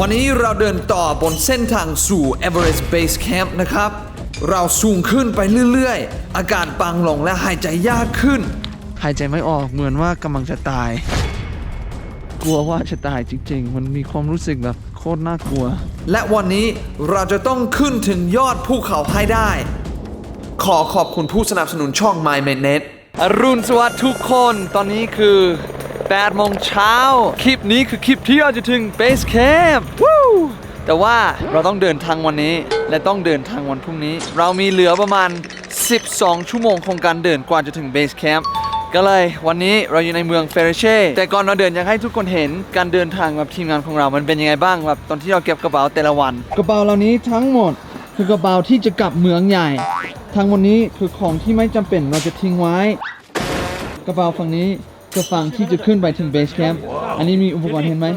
วันนี้เราเดินต่อบนเส้นทางสู่ Everest Base Camp นะครับ เราสูงขึ้นไปเรื่อยๆ อากาศบางลงและหายใจยากขึ้น หายใจไม่ออกเหมือนว่ากำลังจะตาย กลัวว่าจะตายจริงๆ มันมีความรู้สึกแบบโคตรน่ากลัว และวันนี้เราจะต้องขึ้นถึงยอดภูเขาให้ได้ ขอขอบคุณผู้สนับสนุนช่อง My m a n e t อรุณสวัสดิ์ทุกคน ตอนนี้คือ 8โมงเช้า คลิปนี้คือคลิปที่เราจะถึง Base Camp วู้แต่ว่าเราต้องเดินทางวันนี้ และต้องเดินทางวันพรุ่งนี้ เรามีเหลือประมาณ 12 ชั่วโมงของการเดินกว่าจะถึง Base Camp ก็เลยวันนี้เราอยู่ในเมืองเฟรเช่แต่ก่อนเราเดินอยากให้ทุกคนเห็นการเดินทางแบบทีมงานของเรา มันเป็นยังไงบ้างแบบตอนที่เราเก็บกระเป๋าแต่ละวัน กระเป๋าเหล่านี้ทั้งหมดคือกระเป๋าที่จะกลับเมืองใหญ่ ทั้งหมดนี้คือของที่ไม่จำเป็นเราจะทิ้งไว้ กระเป๋าฝั่งนี้ คือฝั่งที่จะขึ้นไปถึงเบสแคมป์อันนี้มีอุปกรณ์เห็นไหม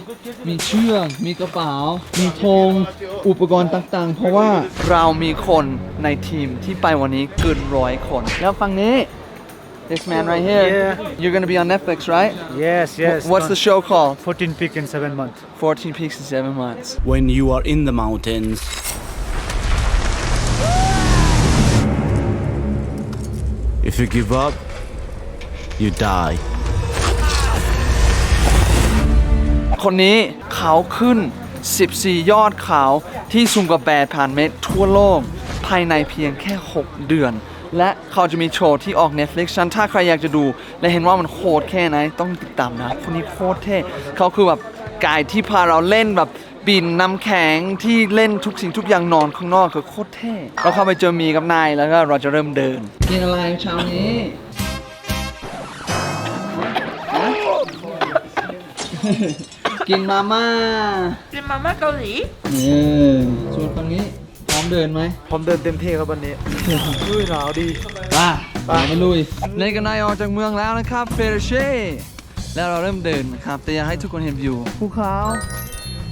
มีเชือก มีกระเป๋า มีธง อุปกรณ์ต่างๆ เพราะว่าเรามีคนในทีมที่ไปวันนี้เกินร้อยคน แล้วฝั่งนี้ this man right here Yeah. you're gonna be on Netflix right Yes, yes. what's the show called 14 peak in 7 months. 14 Peaks in 7 Months when you are in the mountains. If you give up, you die. คนนี้เขาขึ้น 14 ยอดเขาที่สูงกว่า 8,000 เมตรทั่วโลก ภายในเพียงแค่ 6 เดือน และเขาจะมีโชว์ที่ออก Netflix ฉันถ้าใครอยากจะดู และเห็นว่ามันโคตรแค่ไหนต้องติดตามนะ คนนี้โคตรเท่เขาคือแบบกายที่พาเราเล่นแบบบินน้ำแข็งที่เล่นทุกสิ่งทุกอย่างนอนข้างนอกคือโคตรเท่เราเข้าไปเจอมีกับนายแล้วก็เราจะเริ่มเดินกินอะไรเช้านี้ กินมาม่ากินมาม่าเกาหลีนี่ส่วนตรงนี้พร้อมเดินไหมผมเดินเต็มที่ครับวันนี้อุ้ยหนาวดีป่ะป่าไปลุยในกันนายออกจากเมืองแล้วนะครับเฟรเช่แล้วเราเริ่มเดินนะครับ แต่อยากให้ทุกคนเห็นวิวภูเขา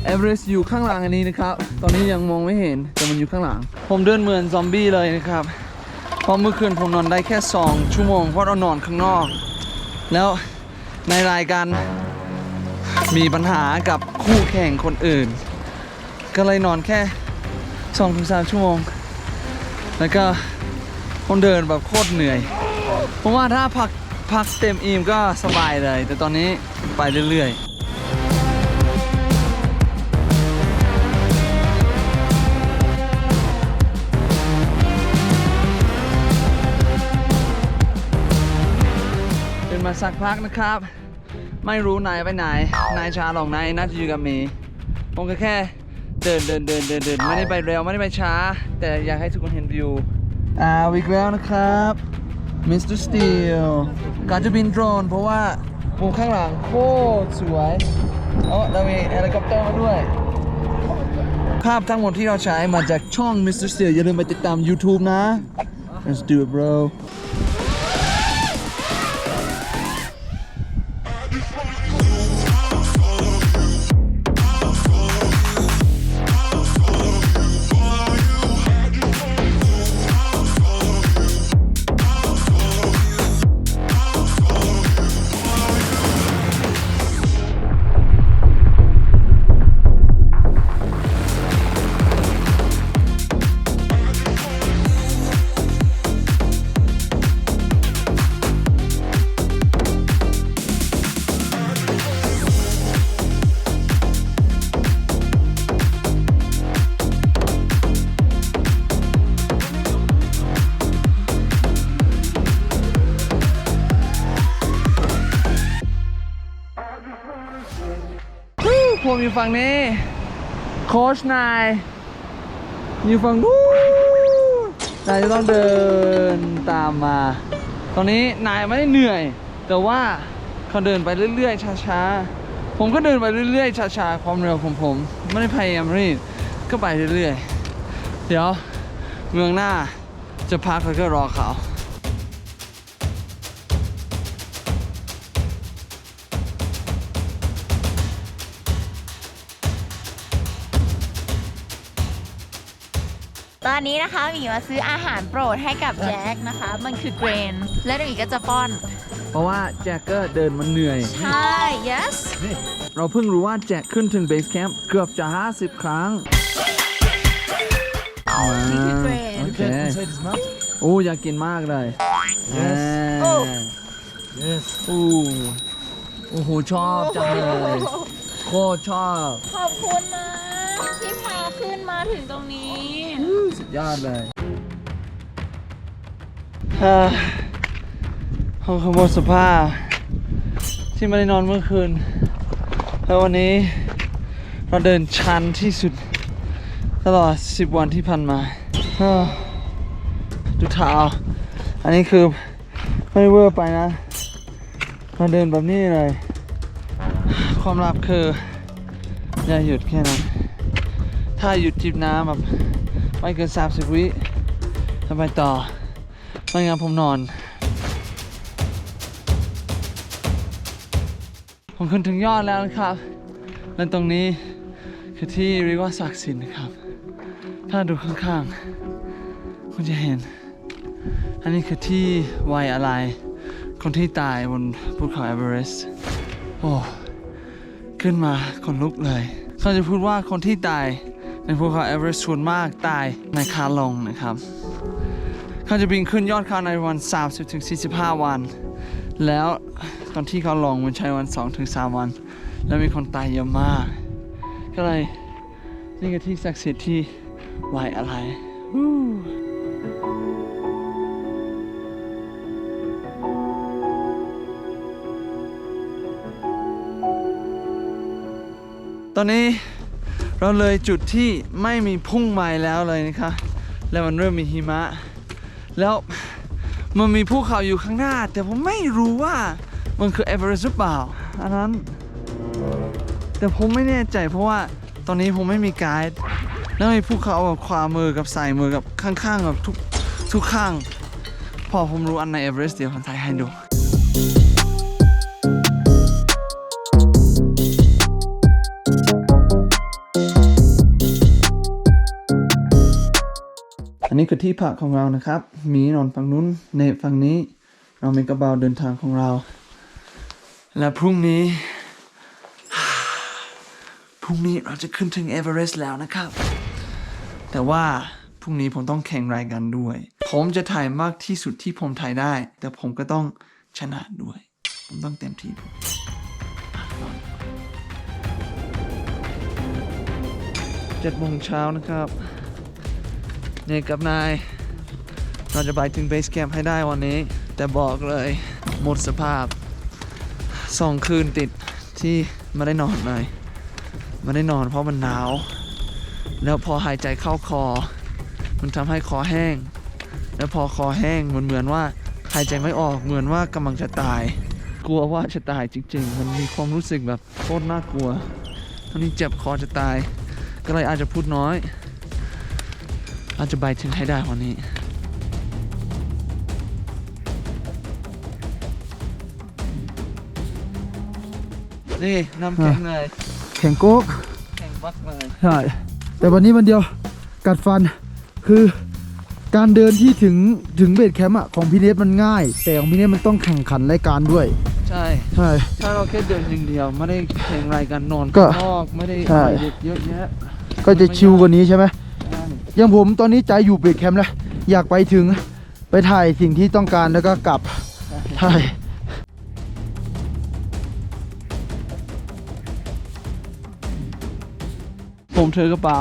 เอเวอเรสต์อยู่ข้างหลังอันนี้นะครับ ตอนนี้ยังมองไม่เห็นแต่มันอยู่ข้างหลัง ผมเดินเหมือนซอมบี้เลยนะครับเพราะเมื่อคืนผมนอนได้แค่ 2 ชั่วโมงเพราะเรานอนข้างนอก แล้วในรายการ มีปัญหากับคู่แข่งคนอื่น ก็เลยนอนแค่2-3ถึงสชั่วโมง แล้วก็ผมเดินแบบโคตรเหนื่อยผมว่าถ้าพักพักเต็มอิ่มก็สบายเลย แต่ตอนนี้ไปเรื่อยๆเดินมาสักพักนะครับ ไม่รู้นายไปไหน นายช้าลงนายน่าจะอยู่กับเมย์ผมก็แค่เดินเดินเดินเดินเดินไม่ได้ไปเร็วไม่ได้ไปช้า แต่อยากให้ทุกคนเห็นวิวอ่าอีกแล้วนะครับมิสเตอร์สตีลการจะบินโดรนเพราะว่ามุมข้างหลังโคตรสวยเออเรามีเฮลิคอปเตอร์มาด้วย ภาพทั้งหมดที่เราใช้มาจากช่อง Mr. Steel อย่าลืมไปติดตาม YouTube นะ Let's do it bro ผ มอยู่ฝั่งนี้ โค้ชนายอยู่ฝั่งนู้นนายจะต้องเดินตามมา ตอนนี้นายไม่ได้เหนื่อย แต่ว่าเขาเดินไปเรื่อย ๆ ช้าๆ ผมก็เดินไปเรื่อย ๆ ช้าๆ ความเร็วของผม ไม่ได้พยายามรีบก็ไปเรื่อยๆ เดี๋ยวเมืองหน้าจะพักแล้วก็รอเขา ตอนนี้นะคะหมีมาซื้ออาหารโปรดให้กับแจ็คนะคะ มันคือเกรน และเดี๋ยวหมีก็จะป้อน เพราะว่าแจ็คก็เดินมันเหนื่อย ใช่ yes เราเพิ่งรู้ว่าแจ็คขึ้นถึงเบสแคมป์เกือบจะ 50 ครั้งนี่คือเกรน โอเคโอ้อยากกินมากเลย Yes อ่า Yes โอ้โอ้โหชอบจังเลยโคตรชอบ ขอบคุณนะ ที่พาขึ้นมาถึงตรงนี้ สุดยอดเลยฮ่าห้องขโมยสภาพที่ไม่ได้นอนเมื่อคืน แล้ววันนี้เราเดินชันที่สุด ตลอด 10 วันที่ผ่านมาฮ่าดูเท้าอันนี้คือไม่ได้เวอร์ไปนะเราเดินแบบนี้เลย ความลับคือ อย่าหยุดแค่นั้น ถ้าหยุดจิบน้ำแบบไม่เกิน 30 วิจะไปต่อ ไม่งั้นผมนอน ผมขึ้นถึงยอดแล้วนะครับ และตรงนี้คือที่เรียกว่าศักดิ์สิทธิ์นะครับ ถ้าดูข้างๆ คุณจะเห็น อันนี้คือที่ไว้อะไร คนที่ตายบนภูเขาเอเวอเรสต์ โอ้ ขึ้นมาคนลุกเลย เขาจะพูดว่าคนที่ตาย ในภูเขาเอเวอเรสต์ส่วนมากตายในคาลงนะครับเขาจะบินขึ้นยอดเขาในวัน 30-45 วัน แล้วตอนที่เขาลงมันใช้วัน 2-3 วัน แล้วมีคนตายเยอะมาก ก็เลยนี่คือที่ศักดิ์สิทธิ์ที่ไหวอะไรวู้ตอนนี้ เราเลยจุดที่ไม่มีพุ่งไม้แล้วเลยนะคะแล้วมันเริ่มมีหิมะ แล้วมันมีภูเขาอยู่ข้างหน้า แต่ผมไม่รู้ว่ามันคือเอเวอเรสต์หรือเปล่า อันนั้น แต่ผมไม่แน่ใจเพราะว่าตอนนี้ผมไม่มีไกด์แล้วมีภูเขาแบบขวามือกับซ้ายมือกับข้างๆแบบทุกทุกข้าง พอผมรู้อันในเอเวอเรสต์เดี๋ยวผมถ่ายให้ดู นนี้คือที่พักของเรานะครับ มีนอนฝั่งนู้นเนฝั่งนี้เรามีกระเป๋าเดินทางของเรา และพรุ่งนี้ พรุ่งนี้เราจะขึ้นถึงเอเวอเรสต์แล้วนะครับ แต่ว่าพรุ่งนี้ผมต้องแข่งรายการด้วย ผมจะถ่ายมากที่สุดที่ผมถ่ายได้ แต่ผมก็ต้องชนะด้วย ผมต้องเต็มที่ผมเจ็ดโมงเช้านะครับ เนยกับนายเราจะไปถึงเบสแคมป์ให้ได้วันนี้ แต่บอกเลยหมดสภาพสองคืนติดที่ไม่ได้นอนเลยไม่ได้นอนเพราะมันหนาว แล้วพอหายใจเข้าคอ มันทำให้คอแห้ง แล้วพอคอแห้งมันเหมือนว่าหายใจไม่ออกเหมือนว่ากำลังจะตาย กลัวว่าจะตายจริง ๆ มันมีความรู้สึกแบบโคตรน่ากลัวตอนนี้เจ็บคอจะตาย ก็เลยอาจจะพูดน้อย อาจจะไปถึงให้ได้วันนี้ นี่น้ำแข็งเลยแข่งโก๊กแข็งบักเลยใช่แต่วันนี้วันเดียวกัดฟันคือการเดินที่ถึงถึงเบสแคมป์อะของพี่เนสมันง่าย แต่ของพี่เนสมันต้องแข่งขันรายการด้วย ใช่ใช่ ถ้าเราแค่เดินอย่างเดียวไม่ได้แข่งรายการนอนก็ข้างนอกไม่ได้ใช่เด็กเยอะแยะก็จะชิลกว่านี้ใช่ไหมใช่ อย่างผมตอนนี้ใจอยู่เบสแคมป์แล้วอยากไปถึงไปถ่ายสิ่งที่ต้องการแล้วก็กลับใช่ผมถือกระเป๋า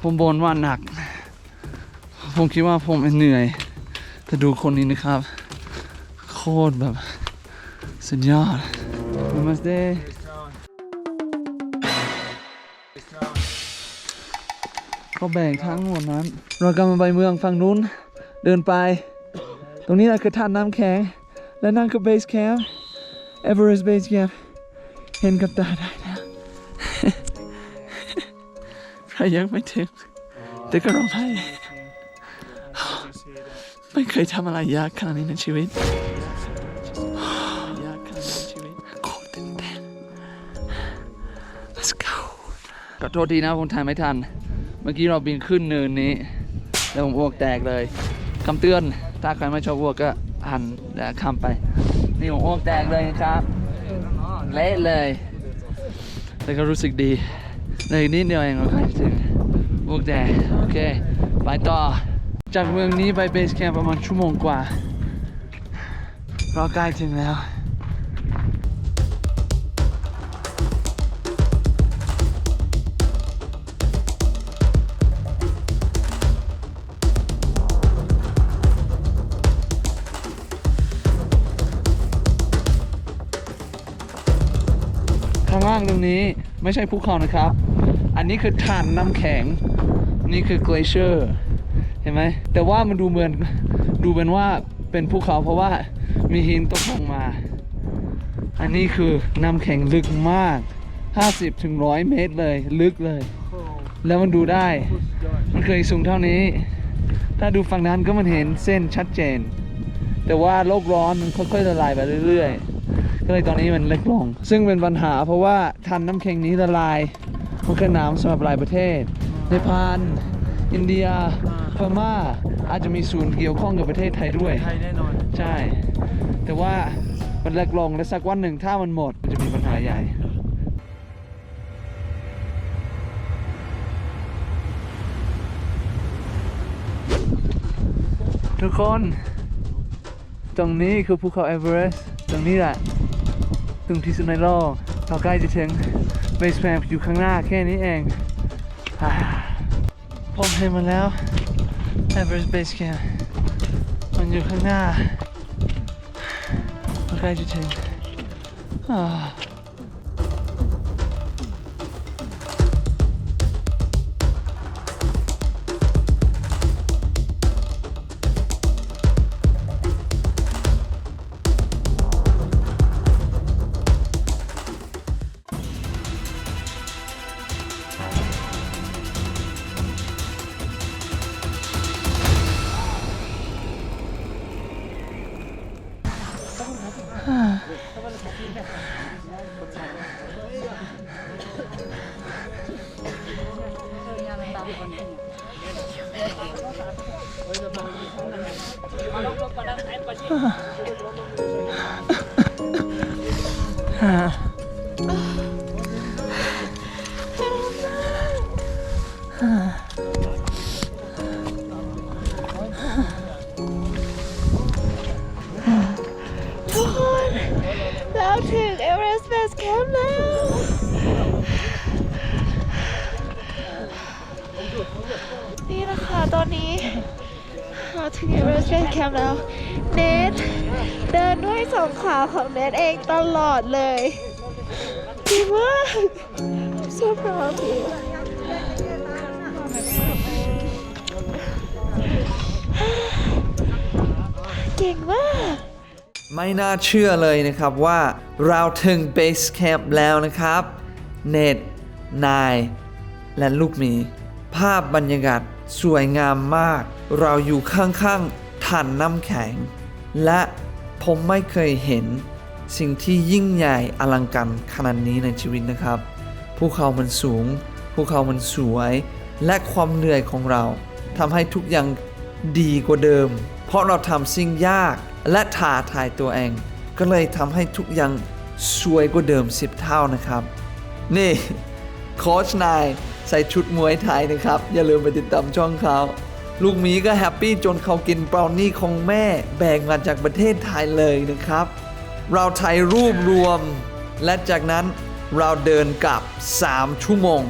ผมบนว่าหนัก ผมคิดว่าผมเหนื่อย แต่ดูคนนี้นะครับ โคตรแบบ สุดยอด Namaste ก็แบ่งทั้งหมดนั้นเรากำลังไปเมืองฝั่งนู้นเดินไป ตรงนี้แหละคือท่าน้ำแข็ง และนั่นคือเบสแคมป์เอเวอเรสต์เบสแคมป์เห็นกับตาได้แล้วใครยังไม่ถึงแต่ก็ร้องไห้ไม่เคยทำอะไรยากขนาดนี้ในชีวิตยากขนาดนี้ในชีวิตโคตรเต้น let's go ขอโทษทีนะผมถ่ายไม่ทัน มื่อกี้เราบินขึ้นเนินนี้ แล้วผมอ้วกแตกเลยคำเตือน ถ้าใครไม่ชอบอ้วกก็หันแล้วข้ามไป นี่ผมอ้วกแตกเลยครับเละเลยแต่ก็รู้สึกดีในนิดเดียวเองเราก็ถึงอ้วกแตกโอเค ไปต่อ จากเมืองนี้ไปเบสแคมป์ประมาณชั่วโมงกว่าเราใกล้ถึงแล้ว ตรงนี้ไม่ใช่ภูเขานะครับ อันนี้คือฐานน้ำแข็ง นี่คือ glacier เห็นไหมแต่ว่ามันดูเหมือนดูเป็นว่าเป็นภูเขาเพราะว่ามีหินตกลงมา อันนี้คือน้ำแข็งลึกมาก50ถึงเมตรเลยลึกเลย แล้วมันดูได้ มันเคยสูงเท่านี้ ถ้าดูฝั่งนั้นก็มันเห็นเส้นชัดเจน แต่ว่าโลกร้อนมันค่อยๆละลายไปเรื่อยๆ ก็เลยตอนนี้มันเล็กลง ซึ่งเป็นปัญหาเพราะว่าทันน้ำแข็งนี้ละลายมันคือน้ำสำหรับหลายประเทศ ในพาน อินเดียพม่าอาจจะมีส่วนเกี่ยวข้องกับประเทศไทยด้วย ไทยแน่นอน ใช่ แต่ว่ามันเล็กลงและสักวันหนึ่งถ้ามันหมดมันจะมีปัญหาใหญ่ทุกคน ตรงนี้คือภูเขาเอเวอเรสต์ตรงนี้แหละ ตรงที่สุดในโลกเราใกล้จะถึงเบสแคมป์อยู่ข้างหน้าแค่นี้เองอผมเห็นมาแล้วเอเวอเรสต์เบสแคมป์มันอยู่ข้างหน้าเราใกล้จะถึง ถึงเอเวอเรสต์เบสแคมป์แล้ว นี่นะคะตอนนี้เราถึงเอเวอเรสต์เบสแคมป์แล้ว เนทเดินด้วยสองขาของเนทเองตลอดเลยดีมาก so proud of you เก่งมาก ไม่น่าเชื่อเลยนะครับว่าเราถึงเบสแคมป์แล้วนะครับ เนตนาย และลูกหมี ภาพบรรยากาศสวยงามมาก เราอยู่ข้างๆฐานน้ำแข็ง และผมไม่เคยเห็น สิ่งที่ยิ่งใหญ่อลังการขนาดนี้ในชีวิตนะครับภูเขามันสูงภูเขามันสวย และความเหนื่อยของเราทำให้ทุกอย่างดีกว่าเดิม เพราะเราทำสิ่งยาก และท้าทายตัวเอง ก็เลยทำให้ทุกอย่างสวยกว่าเดิม 10 เท่านะครับ นี่โค้ชนายใส่ชุดมวยไทยนะครับ อย่าลืมไปติดตามช่องเขา ลูกหมีก็แฮปปี้จนเขากินเบราวนี่ของแม่แบ่งมาจากประเทศไทยเลยนะครับ เราถ่ายรูปรวม และจากนั้นเราเดินกลับ 3 ชั่วโมง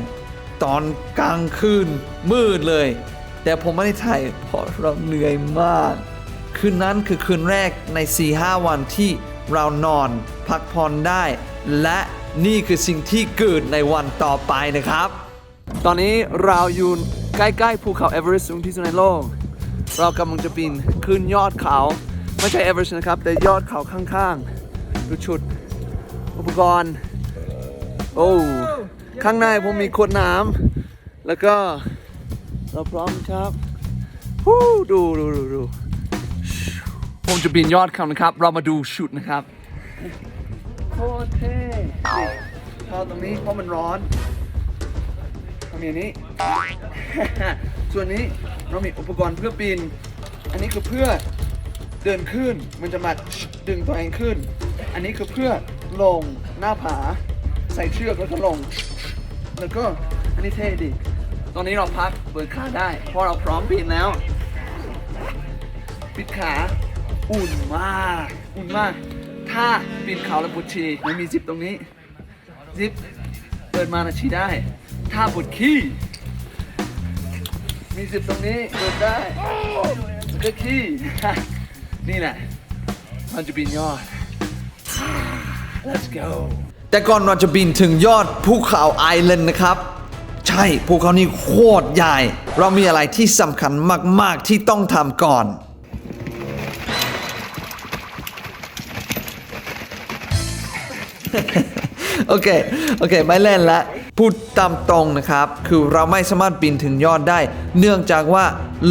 ตอนกลางคืนมืดเลย แต่ผมไม่ได้ถ่ายเพราะเราเหนื่อยมาก คืนนั้นคือคืนแรกใน 4-5 วันที่เรานอนพักผ่อนได้ และนี่คือสิ่งที่เกิดในวันต่อไปนะครับ ตอนนี้เราอยู่ใกล้ๆภูเขาเอเวอเรสต์สูงที่สุดในโลก เรากำลังจะปีนขึ้นยอดเขา ไม่ใช่เอเวอเรสต์นะครับ แต่ยอดเขาข้างๆ ดูชุด อุปกรณ์ โอ้ข้างในผมมีขวดน้ำแล้วก็เราพร้อมครับฮู้ดูดูดูดู ผมจะปีนยอดเขานะครับ เรามาดูชุดนะครับ โคตรเท่นี่เข้าตรงนี้เพราะมันร้อนเเรามีอันนี้ ส่วนนี้เรามีอุปกรณ์เพื่อปีน อันนี้คือเพื่อเดินขึ้น มันจะมาดึงตัวเองขึ้น อันนี้คือเพื่อลงหน้าผา ใส่เชือกแล้วก็ลง แล้วก็อันนี้เท่ดี ตอนนี้เราพักเบิดขาได้ เพราะเราพร้อมปีนแล้ว ปิดขา อุ่นมาก อุ่นมาก ถ้าปีนเขาแล้วปวดฉี่มันมีซิปตรงนี้ ซิปเปิดมานะฉี่ได้ ถ้าปวดขี้ มีซิปตรงนี้เปิดได้ก็ขี้ นี่แหละ มันจะปีนยอด let's go แต่ก่อนเราจะบินถึงยอดภูเขาไอแลนด์นะครับ ใช่ภูเขานี้โคตรใหญ่ เรามีอะไรที่สำคัญมาก ๆ ที่ต้องทำก่อน โอเค โอเค ไม่เล่นละ พูดตามตรงนะครับ คือเราไม่สามารถปีนถึงยอดได้ เนื่องจากว่า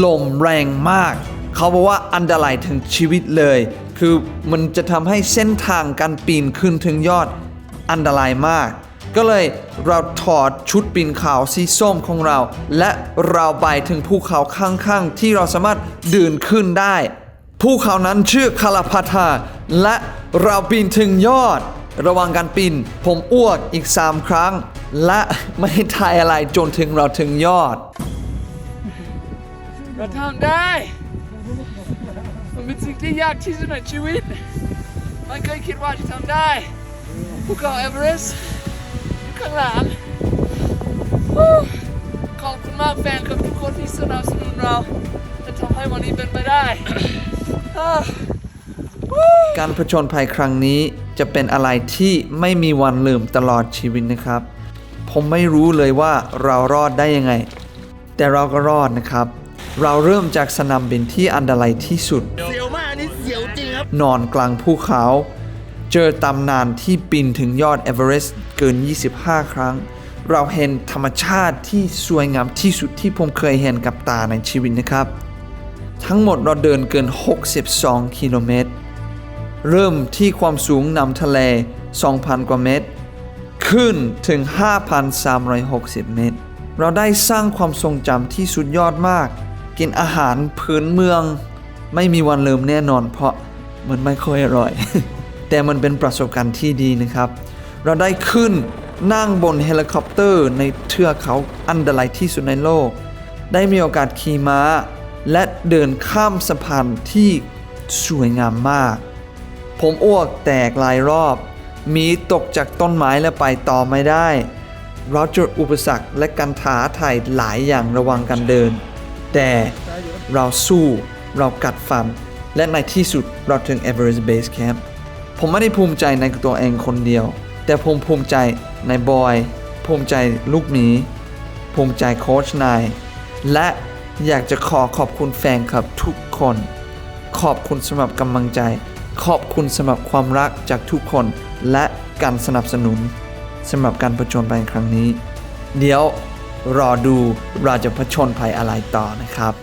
ลมแรงมาก เขาบอกว่าอันตรายถึงชีวิตเลย คือมันจะทำให้เส้นทางการปีนขึ้นถึงยอดอันตรายมาก ก็เลยเราถอดชุดปีนเขาสีส้มของเรา และเราไปถึงภูเขาข้างๆ ที่เราสามารถเดินขึ้นได้ภูเขานั้นชื่อคาลาพาทาและเราปีนถึงยอด ระว่างการปีนผมอ้วกอีก 3 ครั้ง และไม่ทายอะไรจนถึงเราถึงยอด เราทำได้ มันเป็นสิ่งที่ยากที่สุดในชีวิต ไม่เคยคิดว่าจะทำได้ภูเขาเอเวอเรสต์ข้างหลังขอบคุณมากแฟนกับทุกคนที่สนับสนุนเราจะทำให้วันนี้เป็นไปได้ การผจญภัยครั้งนี้จะเป็นอะไรที่ไม่มีวันลืมตลอดชีวิตนะครับ ผมไม่รู้เลยว่าเรารอดได้ยังไง แต่เราก็รอดนะครับ เราเริ่มจากสนามบินที่อันตรายที่สุด เสียวมากนี่เสียวจริงครับ นอนกลางภูเขา เจอตำนานที่ปีนถึงยอดเอเวอเรสต์เกิน 25 ครั้ง เราเห็นธรรมชาติที่สวยงามที่สุดที่ผมเคยเห็นกับตาในชีวิตนะครับ ทั้งหมดเราเดินเกิน 62 กิโลเมตร เริ่มที่ความสูงนำทะเล 2,000 กว่าเมตร ขึ้นถึง 5,360 เมตร เราได้สร้างความทรงจำที่สุดยอดมาก กินอาหารพื้นเมือง ไม่มีวันลืมแน่นอนเพราะมันไม่ค่อยอร่อย แต่มันเป็นประสบการณ์ที่ดีนะครับ เราได้ขึ้นนั่งบนเฮลิคอปเตอร์ในเทือกเขาอันตรายที่สุดในโลก ได้มีโอกาสขี่ม้า และเดินข้ามสะพานที่สวยงามมาก ผมอ้วกแตกหลายรอบ มีตกจากต้นไม้และไปต่อไม่ได้ เราเจออุปสรรคและการท้าทายหลายอย่างระว่างการเดิน แต่เราสู้เรากัดฟัน และในที่สุดเราถึง Everest Base Camp ผมไม่ได้ภูมิใจในตัวเองคนเดียว แต่ผมภูมิใจในบอย ภูมิใจลูกหมี ภูมิใจโค้ชนาย และอยากจะขอขอบคุณแฟนคลับทุกคน ขอบคุณสำหรับกำลังใจ ขอบคุณสำหรับความรักจากทุกคนและการสนับสนุนสำหรับการผจญภัยครั้งนี้ เดี๋ยวรอดูเราจะผจญภัยอะไรต่อนะครับ